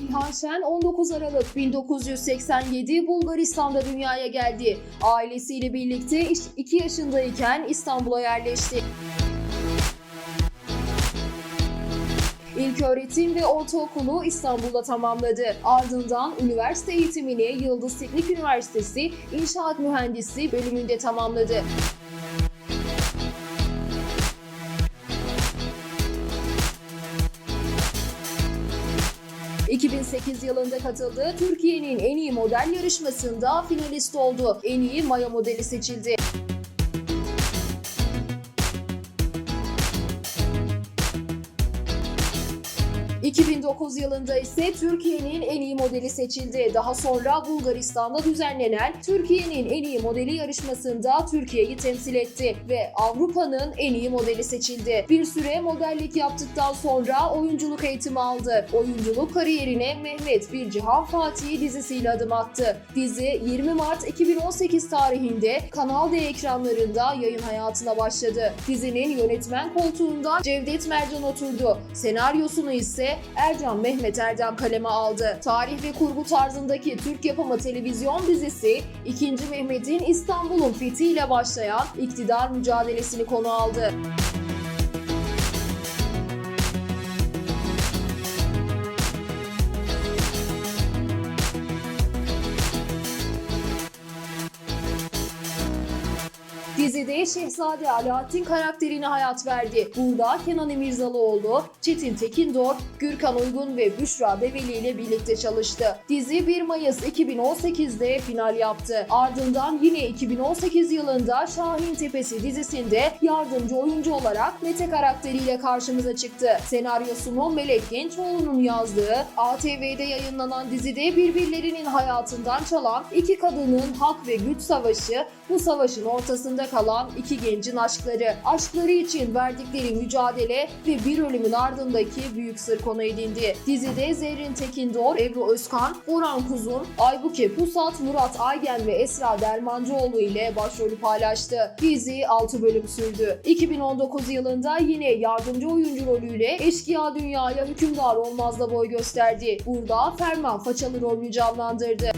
İlhan Şen 19 Aralık 1987 Bulgaristan'da dünyaya geldi. Ailesiyle birlikte 2 yaşındayken İstanbul'a yerleşti. İlk öğretim ve ortaokulu İstanbul'da tamamladı. Ardından üniversite eğitimini Yıldız Teknik Üniversitesi İnşaat Mühendisliği bölümünde tamamladı. ...2008 yılında katıldığı Türkiye'nin en iyi model yarışmasında finalist oldu. En iyi maya modeli seçildi. 2009 yılında ise Türkiye'nin en iyi modeli seçildi. Daha sonra Bulgaristan'da düzenlenen Türkiye'nin en iyi modeli yarışmasında Türkiye'yi temsil etti ve Avrupa'nın en iyi modeli seçildi. Bir süre modellik yaptıktan sonra oyunculuk eğitimi aldı. Oyunculuk kariyerine Mehmet Bir Cihan Fatih dizisiyle adım attı. Dizi 20 Mart 2018 tarihinde Kanal D ekranlarında yayın hayatına başladı. Dizinin yönetmen koltuğunda Cevdet Mercan oturdu. Senaryosunu ise Ercan Mehmet Erdem kaleme aldı. Tarih ve kurgu tarzındaki Türk yapımı televizyon dizisi 2. Mehmet'in İstanbul'un fethiyle başlayan iktidar mücadelesini konu aldı. Dizide Şehzade Alaaddin karakterine hayat verdi. Burada Kenan İmirzalıoğlu, Çetin Tekindor, Gürkan Uygun ve Büşra Develi ile birlikte çalıştı. Dizi 1 Mayıs 2018'de final yaptı. Ardından yine 2018 yılında Şahin Tepesi dizisinde yardımcı oyuncu olarak Mete karakteriyle karşımıza çıktı. Senaryosunu Melek Gençoğlu'nun yazdığı ATV'de yayınlanan dizide birbirlerinin hayatından çalan iki kadının hak ve güç savaşı bu savaşın ortasında kalan iki gencin aşkları. Aşkları için verdikleri mücadele ve bir ölümün ardındaki büyük sır konu edindi. Dizide Zerrin Tekindor, Ebru Özkan, Orhan Kuzun, Aybuke Pusat, Murat Aygen ve Esra Dermancıoğlu ile başrolü paylaştı. Dizi 6 bölüm sürdü. 2019 yılında yine yardımcı oyuncu rolüyle Eşkıya Dünyaya Hükümdar Olmaz'da boy gösterdi. Burada Ferman Façalı rolünü canlandırdı.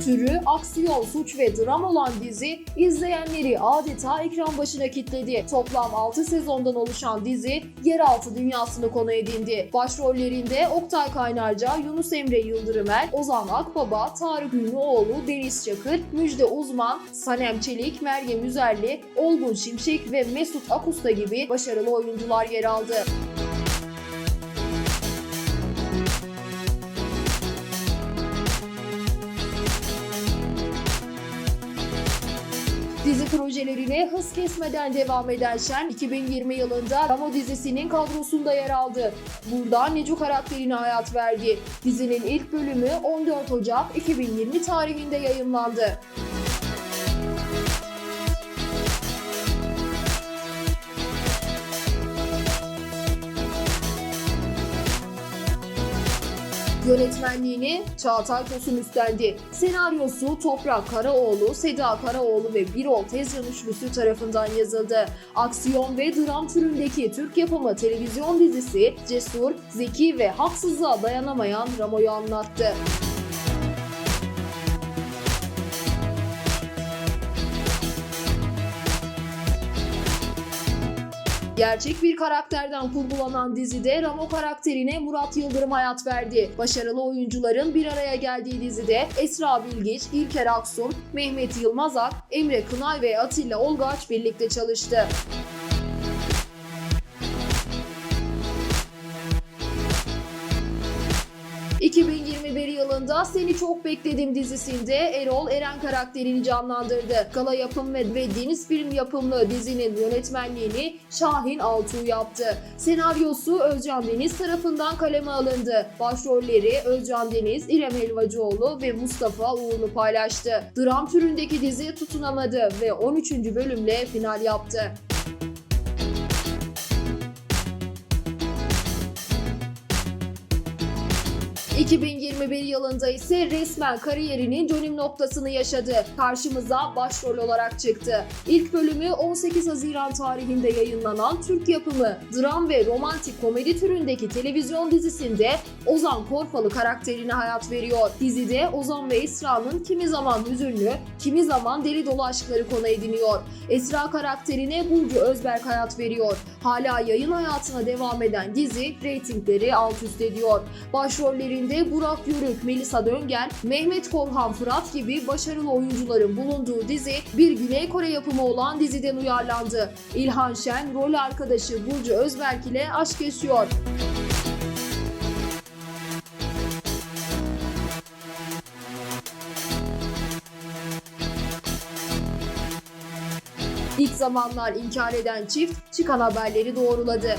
Türü aksiyon, suç ve dram olan dizi izleyenleri adeta ekran başına kitledi. Toplam 6 sezondan oluşan dizi yeraltı dünyasını konu edindi. Başrollerinde Oktay Kaynarca, Yunus Emre Yıldırımer, Ozan Akbaba, Tarık Ünlüoğlu, Deniz Çakır, Müjde Uzman, Sanem Çelik, Meryem Üzerli, Olgun Şimşek ve Mesut Akusta gibi başarılı oyuncular yer aldı. Dizi projelerine hız kesmeden devam eden Şen, 2020 yılında Ramo dizisinin kadrosunda yer aldı. Burada Neco karakterine hayat verdi. Dizinin ilk bölümü 14 Ocak 2020 tarihinde yayınlandı. Yönetmenliğini Çağatay Tosun üstlendi. Senaryosu Toprak Karaoğlu, Seda Karaoğlu ve Birol Tezcan üçlüsü tarafından yazıldı. Aksiyon ve dram türündeki Türk yapımı televizyon dizisi cesur, zeki ve haksızlığa dayanamayan Ramo'yu anlattı. Gerçek bir karakterden kurgulanan dizide Ramo karakterine Murat Yıldırım hayat verdi. Başarılı oyuncuların bir araya geldiği dizide Esra Bilgiç, İlker Aksun, Mehmet Yılmazak, Emre Kınay ve Atilla Olgaç birlikte çalıştı. ...2021 yılında Seni Çok Bekledim dizisinde Erol Eren karakterini canlandırdı. Gala yapım ve, ve Deniz Film yapımlı dizinin yönetmenliğini Şahin Altuğ yaptı. Senaryosu Özcan Deniz tarafından kaleme alındı. Başrolleri Özcan Deniz, İrem Helvacıoğlu ve Mustafa Uğurlu paylaştı. Dram türündeki dizi tutunamadı ve 13. bölümle final yaptı. 2021 yılında ise resmen kariyerinin dönüm noktasını yaşadı. Karşımıza başrol olarak çıktı. İlk bölümü 18 Haziran tarihinde yayınlanan Türk yapımı dram ve romantik komedi türündeki televizyon dizisinde Ozan Korfalı karakterine hayat veriyor. Dizide Ozan ve Esra'nın kimi zaman hüzünlü, kimi zaman deli dolu aşkları konu ediniyor. Esra karakterine Burcu Özberk hayat veriyor. Hala yayın hayatına devam eden dizi reytingleri alt üst ediyor. Başrollerinde Burak Yörük, Melisa Döngel, Mehmet Korhan Fırat gibi başarılı oyuncuların bulunduğu dizi bir Güney Kore yapımı olan diziden uyarlandı. İlhan Şen rol arkadaşı Burcu Özberk ile aşk yaşıyor. İlk zamanlar inkar eden çift çıkan haberleri doğruladı.